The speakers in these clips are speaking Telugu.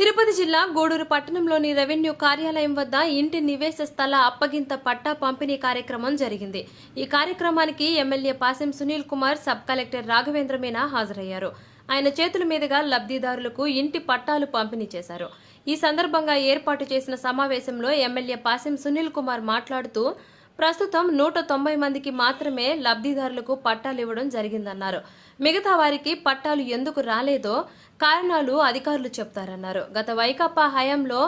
తిరుపతి జిల్లా గూడూరు పట్టణంలోని రెవెన్యూ కార్యాలయం వద్ద ఇంటి నివేశ స్థల అప్పగింత పట్టా పంపిణీ కార్యక్రమం జరిగింది. ఈ కార్యక్రమానికి MLA Pasem Sunil Kumar sub collector Raghavendra Meena హాజరయ్యారు. ఆయన చేతుల మీదుగా లబ్ధిదారులకు ఇంటి పట్టాలు పంపిణీ చేశారు. ఈ సందర్భంగా ఏర్పాటు చేసిన సమావేశంలో ఎమ్మెల్యే పాసెం సునీల్ కుమార్ మాట్లాడుతూ ప్రస్తుతం నూట తొంభై మందికి మాత్రమే లబ్ధిదారులకు పట్టాలు ఇవ్వడం జరిగిందన్నారు. మిగతా వారికి పట్టాలు ఎందుకు రాలేదో కారణాలు అధికారులు చెప్తారన్నారు. గత వైకాపా హయాంలో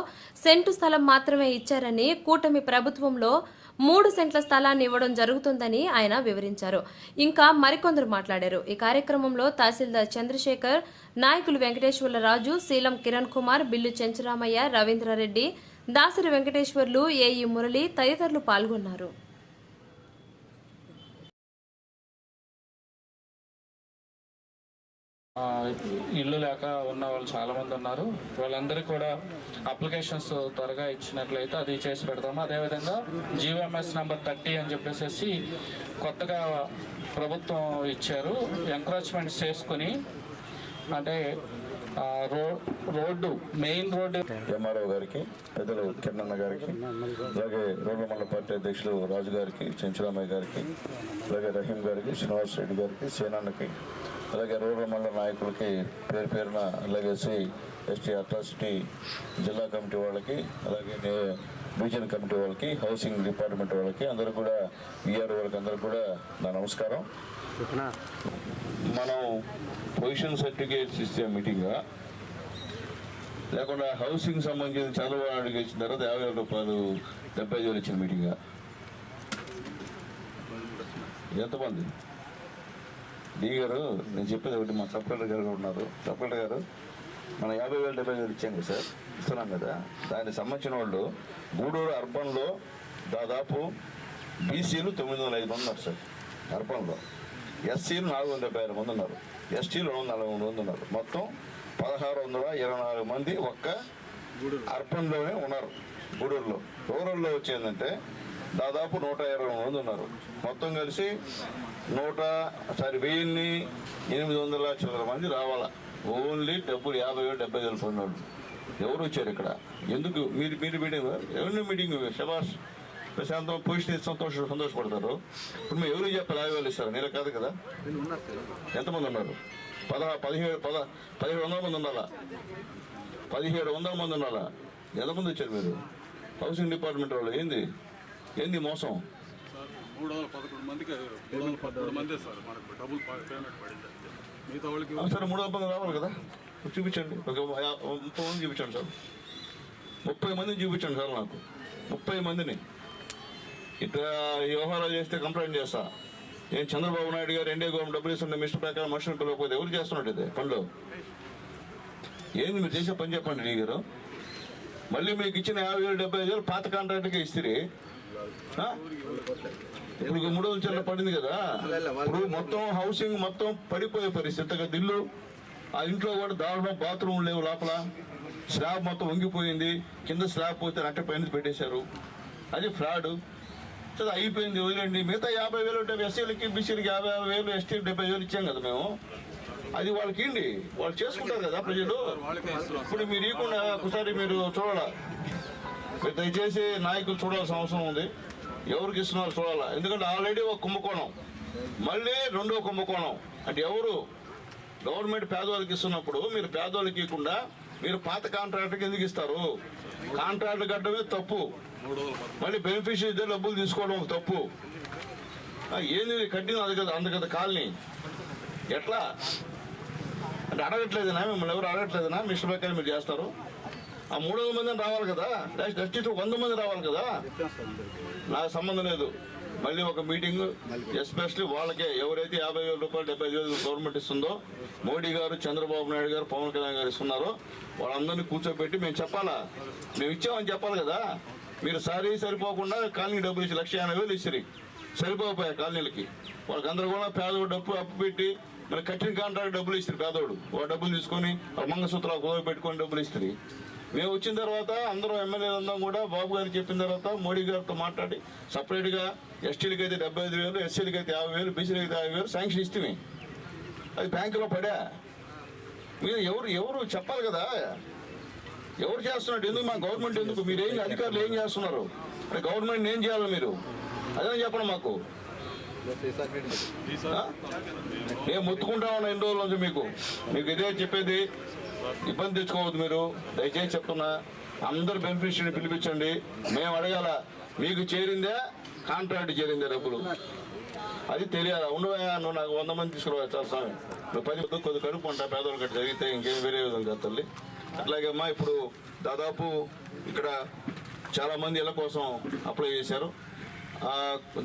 సెంటు స్థలం మాత్రమే ఇచ్చారని కూటమి ప్రభుత్వంలో మూడు సెంట్ల స్థలాన్ని ఇవ్వడం జరుగుతుందని ఆయన వివరించారు. ఇంకా మరికొందరు మాట్లాడారు. ఈ కార్యక్రమంలో తహసీల్దార్ చంద్రశేఖర్ నాయకులు వెంకటేశ్వర్లరాజు శీలం కిరణ్ కుమార్ బిల్లు చెంచురామయ్య రవీంద్రారెడ్డి దాసరి వెంకటేశ్వర్లు ఏఈ మురళి తదితరులు పాల్గొన్నారు. ఇల్లు లేక ఉన్న వాళ్ళు చాలా మంది ఉన్నారు. వాళ్ళందరికీ కూడా అప్లికేషన్స్ త్వరగా ఇచ్చినట్లయితే అది చేసి పెడతాము. అదేవిధంగా జీవోఎంఎస్ నెంబర్ థర్టీ అని చెప్పేసి కొత్తగా ప్రభుత్వం ఇచ్చారు. ఎంక్రోచ్మెంట్స్ చేసుకుని అంటే రోడ్డు మెయిన్ రోడ్డు ఎంఆర్ఓ గారికి పెద్దలు కిన్నన్న గారికి అలాగే రోడ్డు మండల పార్టీ అధ్యక్షులు రాజు గారికి చెంచురామయ్య గారికి అలాగే రహీం గారికి శ్రీనివాస్ రెడ్డి గారికి సేనాన్నకి అలాగే రోడ్ల మండల నాయకులకి పేరు పేరున అలాగే సి ఎస్టీ అట్రాసిటీ జిల్లా కమిటీ వాళ్ళకి అలాగే డివిజన్ కమిటీ వాళ్ళకి హౌసింగ్ డిపార్ట్మెంట్ వాళ్ళకి అందరూ కూడా విఆర్ వాళ్ళకి అందరూ కూడా నా నమస్కారం. మనం పొజిషన్ సర్టిఫికేట్స్ ఇచ్చే మీటింగా లేకుండా హౌసింగ్ సంబంధించిన చంద్రబాబు నాయుడుకి ఇచ్చిన తర్వాత యాభై వేల రూపాయలు డెబ్బై ఐదు వేలు ఇచ్చిన మీటింగా. ఎంతమంది? డీ గారు నేను చెప్పేది ఒకటి మా సబ్ కలెక్టర్ గారు ఉన్నారు. సబ్ కలెక్టర్ గారు మన యాభై వేల డెబ్బై వేలు ఇచ్చాం కదా సార్ ఇస్తున్నాం కదా. దానికి సంబంధించిన వాళ్ళు గూడూరు అర్బన్లో దాదాపు బీసీలు తొమ్మిది వందల ఐదు మంది ఉన్నారు సార్ అర్బన్లో. ఎస్సీలు నాలుగు వందల డెబ్బై ఆరు మంది ఉన్నారు. ఎస్టీలు రెండు వందల నలభై మూడు మంది ఉన్నారు. మొత్తం పదహారు వందల ఇరవై నాలుగు మంది ఒక్క అర్బన్లోనే ఉన్నారు గూడూరులో. రూరల్లో వచ్చేందంటే దాదాపు నూట ఇరవై మంది ఉన్నారు. మొత్తం కలిసి నూట సారీ వెయ్యిన్ని ఎనిమిది వందల చిల్లర మంది రావాలా. ఓన్లీ డబ్బులు యాభై వేలు డెబ్బై వేలు పొందినోళ్ళు ఎవరు వచ్చారు ఇక్కడ? ఎందుకు? మీరు మీరు మీటింగ్ ఎవరి మీటింగ్? శబాష్ ప్రశాంతం పొజిషన్ సంతోష సంతోషపడతారు. ఇప్పుడు మేము ఎవరు చెప్పాలి? యాభై వేలు ఇస్తారు? నేను కాదు కదా. ఎంతమంది ఉన్నారు? పదహా పదిహేడు పద పదిహేడు వందల మంది ఉండాలా? పదిహేడు వందల మంది ఉండాలా? ఎంతమంది వచ్చారు మీరు? హౌసింగ్ డిపార్ట్మెంట్ వాళ్ళు ఏంది? ఏంది మోసం? మూడు వందల పదకొండు మందికి మూడు వందల పదకొండు మంది సార్ మనకు డబుల్ పే- పేమెంట్ పడింది. అంతే. మిగతా వాళ్ళకి ఆ, సరే మూడు వందల మంది రావాలి కదా? చూపించండి. ఒక ముప్పై మంది చూపించండి సార్. ముప్పై మందిని చూపించండి సార్ నాకు. ముప్పై మందిని. ఇట్లా వ్యవహారాలు చేస్తే కంప్లైంట్ చేస్తా. నేను చంద్రబాబు నాయుడు గారు ఎన్డీ గవర్నమెంట్ డబ్బులు ఇస్తుంటే మిస్టర్ ప్రకారం మనుషులు పిలవకపోతే ఎవరు చేస్తున్నట్టు ఇది పనులు? ఏంది మీరు చేసే పని చెప్పండి నీ గారు? మళ్ళీ మీకు ఇచ్చిన యాభై వేలు డెబ్బై ఐదు వేలు పాత కాంట్రాక్ట్కి ఇస్తే ఇప్పుడు మూడు వందల చిల్లర పడింది కదా? ఇప్పుడు మొత్తం హౌసింగ్ మొత్తం పడిపోయే పరిస్థితి. కదా ఇల్లు ఆ ఇంట్లో కూడా దారుణం బాత్రూమ్ లేవు లోపల. స్లాబ్ మొత్తం వంగిపోయింది. కింద స్లాబ్ పోతే అట్ట పైన పెట్టేశారు. అది ఫ్రాడ్ చదువు అయిపోయింది వదిలేండి. మిగతా యాభై వేలు ఉంటే ఎస్సీలకి బీసీలకి యాభై యాభై వేలు ఎస్టీ డెబ్బై వేలు ఇచ్చాం కదా మేము. అది వాళ్ళకి ఏంటి వాళ్ళు చేసుకుంటారు కదా ప్రజలు. ఇప్పుడు మీరు ఇవ్వకుండా ఒకసారి మీరు చూడాలా? మీరు దయచేసి నాయకులు చూడాల్సిన అవసరం ఉంది. ఎవరికి ఇస్తున్నారు చూడాలా. ఎందుకంటే ఆల్రెడీ ఒక కుంభకోణం. మళ్ళీ రెండో కుంభకోణం. అంటే ఎవరు గవర్నమెంట్ పేదవాళ్ళకి ఇస్తున్నప్పుడు మీరు పేదవాళ్ళకి ఇవ్వకుండా మీరు పాత కాంట్రాక్టర్కి ఎందుకు ఇస్తారు. కాంట్రాక్ట్ కట్టడమే తప్పు. మళ్ళీ బెనిఫిషియరీ దగ్గర డబ్బులు తీసుకోవడం ఒక తప్పు ఏంది కట్టిన అది కదా అందు కదా కాలనీ. ఎట్లా? అంటే అడగట్లేదనా? మిమ్మల్ని ఎవరు అడగట్లేదనా? మిషన్ ప్రకారం మీరు చేస్తారు. ఆ మూడు వందల మంది రావాలి కదా? జస్ట్ వంద మంది రావాలి కదా? నాకు సంబంధం లేదు. మళ్ళీ ఒక మీటింగ్ ఎస్పెషల్లీ వాళ్ళకే ఎవరైతే యాభై వేల రూపాయలు డెబ్బై ఐదు వేలు గవర్నమెంట్ ఇస్తుందో మోడీ గారు చంద్రబాబు నాయుడు గారు పవన్ కళ్యాణ్ గారు ఇస్తున్నారో వాళ్ళందరినీ కూర్చోబెట్టి మేము చెప్పాలా? మేము ఇచ్చామని చెప్పాలి కదా? మీరు సారీ సరిపోకుండా కాలనీ డబ్బులు ఇచ్చి లక్ష ఎనభై వేలు ఇచ్చిరి. సరిపోకపోయా కాలనీలకి? వాళ్ళకి అందరూ కూడా పేదోడు డబ్బు అప్పు పెట్టి మరి కట్టిన కాంట్రాక్ట్ డబ్బులు ఇస్తారు పేదోడు. వాళ్ళ డబ్బులు తీసుకొని వాళ్ళ మంగళసూత్రాలు కుదవ పెట్టుకొని డబ్బులు ఇస్తారు మేము వచ్చిన తర్వాత అందరూ ఎమ్మెల్యేలందరం కూడా బాబు గారు చెప్పిన తర్వాత మోడీ గారితో మాట్లాడి సపరేట్గా ఎస్టీలకి అయితే డెబ్బై ఐదు వేలు ఎస్సీలకి అయితే యాభై వేలు బీసీలకి అయితే యాభై వేలు శాంక్షన్ ఇస్తే అది బ్యాంకులో పడా. మీరు ఎవరు ఎవరు చెప్పాలి కదా? ఎవరు చేస్తున్నారు ఎందుకు మా గవర్నమెంట్ ఎందుకు? మీరు ఏం అధికారులు ఏం చేస్తున్నారు? గవర్నమెంట్ ఏం చేయాలి మీరు? అదే చెప్పండి మాకు. ఆ? మేము మొత్తుకుంటా ఉన్నా ఎన్ని రోజుల నుంచి మీకు? మీకు ఇదే చెప్పేది. ఇబ్బంది తెచ్చుకోవద్దు మీరు. దయచేసి చెప్తున్నా. అందరు బెనిఫిషియరీని పిలిపించండి. మేము అడగాల మీకు చేరిందే కాంట్రాక్ట్ చేరిందే డబ్బులు. అది తెలియాలి? ఉండవా నువ్వు నాకు వంద మంది తీసుకురావాలి చాలా స్వామి నువ్వు పది మంది కొద్ది కడుపు ఉంటా పేదవాళ్ళకి జరిగితే ఇంకేం వేరే విధంగా తల్లి. అట్లాగే అమ్మా ఇప్పుడు దాదాపు ఇక్కడ చాలామంది ఇళ్ళ కోసం అప్లై చేశారు.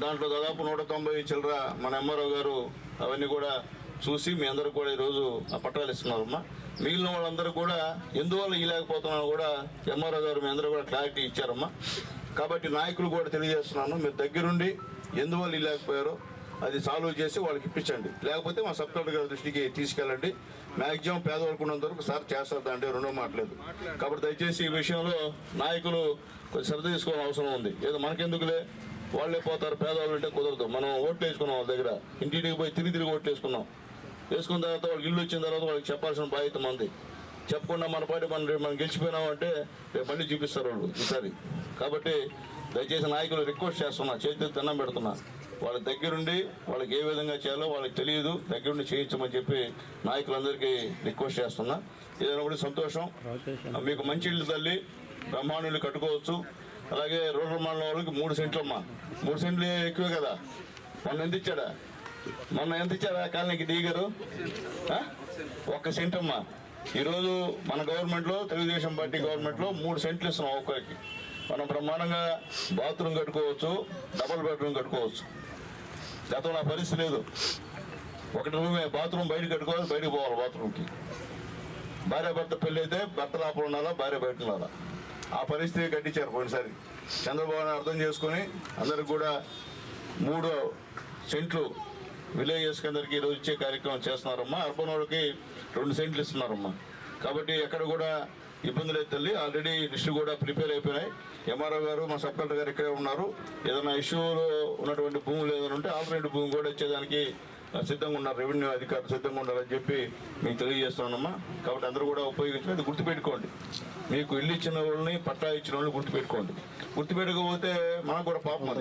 దాంట్లో దాదాపు నూట తొంభై చిల్లర మన ఎంఆర్ఓ గారు అవన్నీ కూడా చూసి మీ అందరూ కూడా ఈరోజు ఆ పట్టాలు ఇస్తున్నారమ్మా. మిగిలిన వాళ్ళందరూ కూడా ఎందువల్ల ఇవ్వలేకపోతున్నారో కూడా ఎంఆర్ఓ గారు మీ అందరూ కూడా క్లారిటీ ఇచ్చారమ్మా. కాబట్టి నాయకులు కూడా తెలియజేస్తున్నాను మీరు దగ్గరుండి ఎందువల్ల ఇవ్వలేకపోయారో అది సాల్వ్ చేసి వాళ్ళకి ఇప్పించండి. లేకపోతే మా సబ్ కలెక్టర్ గారి దృష్టికి తీసుకెళ్ళండి. మ్యాక్సిమం పేదవాళ్ళకు ఉన్నంత వరకు సార్ చేస్తారు అంటే రెండో మాట్లేదు. కాబట్టి దయచేసి ఈ విషయంలో నాయకులు కొంచెం శ్రద్ధ తీసుకోవాల్సిన అవసరం ఉంది. ఏదో మనకెందుకులే? వాళ్ళే పోతారు పేదవాళ్ళు అంటే కుదరదు. మనం ఓట్లు వేసుకున్నాం వాళ్ళ దగ్గర. ఇంటింటికి పోయి తిరిగి తిరిగి ఓట్లు వేసుకున్నాం. వేసుకున్న తర్వాత వాళ్ళకి ఇల్లు వచ్చిన తర్వాత వాళ్ళకి చెప్పాల్సిన బాధ్యత మంది చెప్పకుండా మన పాటి మనం రేపు మనం గెలిచిపోయినాం అంటే రేపు మళ్ళీ చూపిస్తారు వాళ్ళు ఈసారి. కాబట్టి దయచేసి నాయకులు రిక్వెస్ట్ చేస్తున్నా చేతి దండం పెడుతున్నా. వాళ్ళ దగ్గరుండి వాళ్ళకి ఏ విధంగా చేయాలో వాళ్ళకి తెలియదు దగ్గరుండి చేయించమని చెప్పి నాయకులందరికీ రిక్వెస్ట్ చేస్తున్నా. ఏదైనా కూడా సంతోషం. మీకు మంచి ఇల్లు తల్లి బ్రహ్మాండులు కట్టుకోవచ్చు. అలాగే రూరల్ మండలం వాళ్ళకి మూడు సెంట్లమ్మా. మూడు సెంట్లు ఎక్కువే కదా. మొన్న ఎంత ఇచ్చాడా? మొన్న ఎంత ఇచ్చారా కాలనీకి దిగారు ఒక్క సెంట్ అమ్మా ఈరోజు మన గవర్నమెంట్లో తెలుగుదేశం పార్టీ గవర్నమెంట్లో మూడు సెంట్లు ఇస్తున్నాం ఒక్కరికి మనం బ్రహ్మాండంగా బాత్రూమ్ కట్టుకోవచ్చు డబుల్ బెడ్రూమ్ కట్టుకోవచ్చు. గతంలో పరిస్థితి లేదు. ఒకటి రూమే బాత్రూమ్ బయట కట్టుకోవాలి బయటకు పోవాలి బాత్రూమ్కి. భార్య భర్త పెళ్ళి అయితే భర్త లోపల ఉండాలా భార్య బయట ఉండాలా? ఆ పరిస్థితి కట్టించారు పోయినసారి. చంద్రబాబు అర్థం చేసుకొని అందరికి కూడా మూడు సెంట్లు విలేజెస్ అందరికి ఈరోజు ఇచ్చే కార్యక్రమం చేస్తున్నారమ్మా. అర్బన్ వాళ్ళకి రెండు సెంట్లు ఇస్తున్నారమ్మా. కాబట్టి ఎక్కడ కూడా ఇబ్బందులు అయితే తల్లి. ఆల్రెడీ లిస్టు కూడా ప్రిపేర్ అయిపోయినాయి. ఎంఆర్ఓ గారు మా సబ్ కలెక్టర్ గారు ఇక్కడే ఉన్నారు. ఏదైనా ఇష్యూలో ఉన్నటువంటి భూములు ఏదైనా ఉంటే ఆల్టర్నేటివ్ భూమి కూడా ఇచ్చేదానికి సిద్ధంగా ఉన్నారు రెవెన్యూ అధికారులు సిద్ధంగా ఉండాలని చెప్పి మీకు తెలియజేస్తానమ్మా కాబట్టి అందరూ కూడా ఉపయోగించుకుని అది గుర్తుపెట్టుకోండి. మీకు ఇల్లు ఇచ్చిన వాళ్ళని పట్టా ఇచ్చిన వాళ్ళని గుర్తుపెట్టుకోండి. గుర్తుపెట్టుకోకపోతే మనకు కూడా పాపం అది.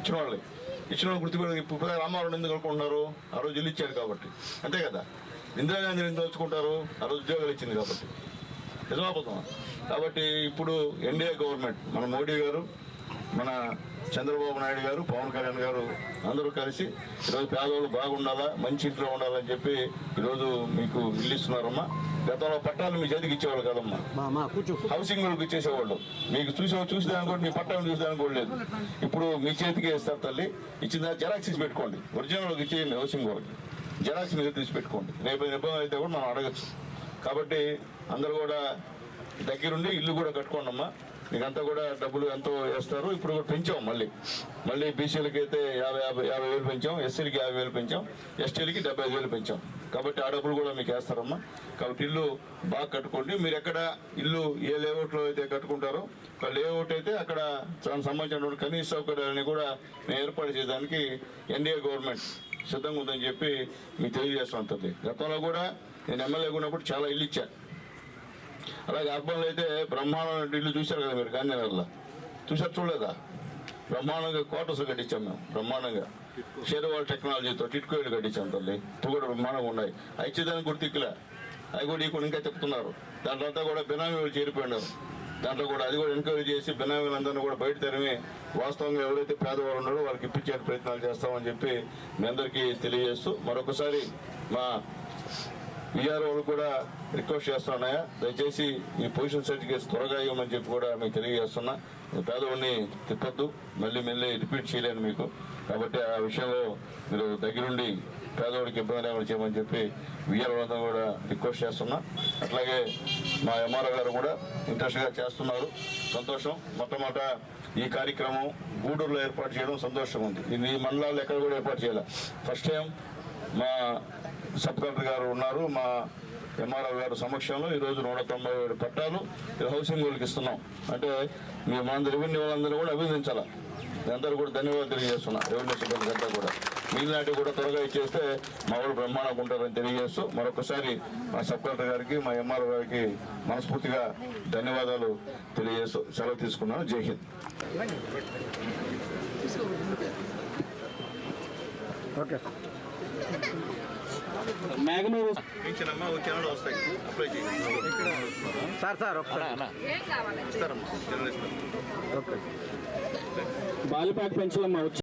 ఇచ్చిన వాళ్ళని. ఇచ్చిన వాళ్ళు గుర్తుపెట్టు ఇప్పుడు రామారావు ఎందుకు అనుకుంటున్నారు? ఆ రోజు ఇల్లు ఇచ్చాడు కాబట్టి. అంతే కదా? ఇందిరాగాంధీని ఎందుకు తలుచుకుంటారు? ఆ రోజు ఉద్యోగాలు ఇచ్చింది కాబట్టి. నిజమాపోతాం కాబట్టి ఇప్పుడు ఎన్డీఏ గవర్నమెంట్ మన మోడీ గారు మన చంద్రబాబు నాయుడు గారు పవన్ కళ్యాణ్ గారు అందరూ కలిసి ఈరోజు పేదవాళ్ళు బాగుండాలా మంచి ఇంట్లో ఉండాలని చెప్పి ఈరోజు మీకు ఇల్లు ఇస్తున్నారమ్మా గతంలో పట్టాలు మీ చేతికి ఇచ్చేవాళ్ళు కదమ్మా. హౌసింగ్ వాళ్ళకి ఇచ్చేసేవాళ్ళు. మీకు చూసే చూసేదానికి కూడా మీ పట్టాలు చూసేదానికి కూడా లేదు. ఇప్పుడు మీ చేతికి ఇస్తారు తల్లి ఇచ్చిన జెరాక్స్ ఇచ్చి పెట్టుకోండి. ఒరిజినల్ ఇచ్చేయండి హౌసింగ్ వాళ్ళకి జెరాక్స్ మీద తీసి పెట్టుకోండి. రేపు ఇబ్బంది అయితే కూడా మనం అడగచ్చు. కాబట్టి అందరూ కూడా దగ్గరుండి ఇల్లు కూడా కట్టుకోండి అమ్మా మీకంతా కూడా డబ్బులు ఎంతో వేస్తారు. ఇప్పుడు కూడా పెంచాం మళ్ళీ. మళ్ళీ బీసీలకి అయితే యాభై యాభై యాభై వేలు పెంచాం. ఎస్సీలకి యాభై వేలు పెంచాం. ఎస్టీలకి డెబ్బై ఐదు వేలు పెంచాం. కాబట్టి ఆ డబ్బులు కూడా మీకు వేస్తారమ్మా. కాబట్టి ఇల్లు బాగా కట్టుకోండి. మీరు ఎక్కడ ఇల్లు ఏ లేఅవుట్లో అయితే కట్టుకుంటారో ఒక లేఅవుట్ అయితే అక్కడ దానికి సంబంధించినటువంటి కనీస సౌకర్యాలని కూడా మేము ఏర్పాటు చేయడానికి ఎన్డీఏ గవర్నమెంట్ సిద్ధంగా ఉందని చెప్పి మీకు తెలియజేస్తూ ఉంటుంది. గతంలో కూడా నేను ఎమ్మెల్యేగా ఉన్నప్పుడు చాలా ఇల్లు ఇచ్చా. అలాగే అర్బన్లో అయితే బ్రహ్మాండమైన ఇల్లు చూశారు కదా మీరు గాంధీనగర్లో. చూసారు చూడలేదా? బ్రహ్మాండంగా క్వార్టర్స్ కట్టించాం మేము బ్రహ్మాండంగా. షేర్వాల్ టెక్నాలజీతో టిట్కోయిలు కట్టించాం తల్లి. ఇప్పుడు కూడా బ్రహ్మాండంగా ఉన్నాయి. ఐచ్చేదానికి గుర్తిక్కులే అవి కూడా ఇక్కడ ఇంకా చెప్తున్నారు. దాంట్లో కూడా బినామీలు చేరిపోయినారు. దాంట్లో కూడా అది కూడా ఎంక్వైరీ చేసి బినామీలందరినీ కూడా బయట తరిమి వాస్తవంగా ఎవరైతే పేదవాళ్ళు ఉన్నారో వాళ్ళకి ఇప్పించే ప్రయత్నాలు చేస్తామని చెప్పి మీ అందరికీ తెలియజేస్తూ మరొకసారి మా విఆర్ఓలు కూడా రిక్వెస్ట్ చేస్తున్నాయా? దయచేసి ఈ పొజిషన్ సర్టిఫికేట్స్ త్వరగా ఇవ్వమని చెప్పి కూడా మీకు తెలియజేస్తున్నా. పేదవాడిని తిప్పొద్దు మళ్ళీ మళ్ళీ రిపీట్ చేయలేను మీకు. కాబట్టి ఆ విషయంలో మీరు దగ్గరుండి పేదవాడికి ఇబ్బంది లేకుండా చేయమని చెప్పి విఆర్ఓ కూడా రిక్వెస్ట్ చేస్తున్నా. అట్లాగే మా ఎంఆర్ఓ గారు కూడా ఇంట్రెస్ట్గా చేస్తున్నారు. సంతోషం. మొట్టమొదట ఈ కార్యక్రమం గూడూరులో ఏర్పాటు చేయడం సంతోషం ఉంది. ఇది మండలాలు మండలాల్లో ఎక్కడ కూడా ఏర్పాటు చేయాలి. ఫస్ట్ టైం మా సబ్ కలెక్టర్ గారు ఉన్నారు. మా ఎంఆర్ఓ గారు సమక్షంలో ఈరోజు నూట తొంభై ఏడు పట్టాలు హౌసింగ్ వాళ్ళకి ఇస్తున్నాం. అంటే మీ మన రెవెన్యూ వాళ్ళందరూ కూడా అభినందించాలి? అందరూ కూడా ధన్యవాదాలు తెలియజేస్తున్నా. రెవెన్యూ సిబ్బంది అంతా కూడా. మీలాంటివి కూడా త్వరగా ఇచ్చేస్తే మా వాళ్ళు బ్రహ్మాండంగా ఉంటారని తెలియజేస్తూ మరొకసారి మా సబ్ కలెక్టర్ గారికి మా ఎంఆర్ఓ గారికి మనస్ఫూర్తిగా ధన్యవాదాలు తెలియజేస్తూ సెలవు తీసుకున్నాను. జై హింద్. ఓకే వచ్చే చేయండి. Sir sir బాలిపాక పెంచాలమ్మా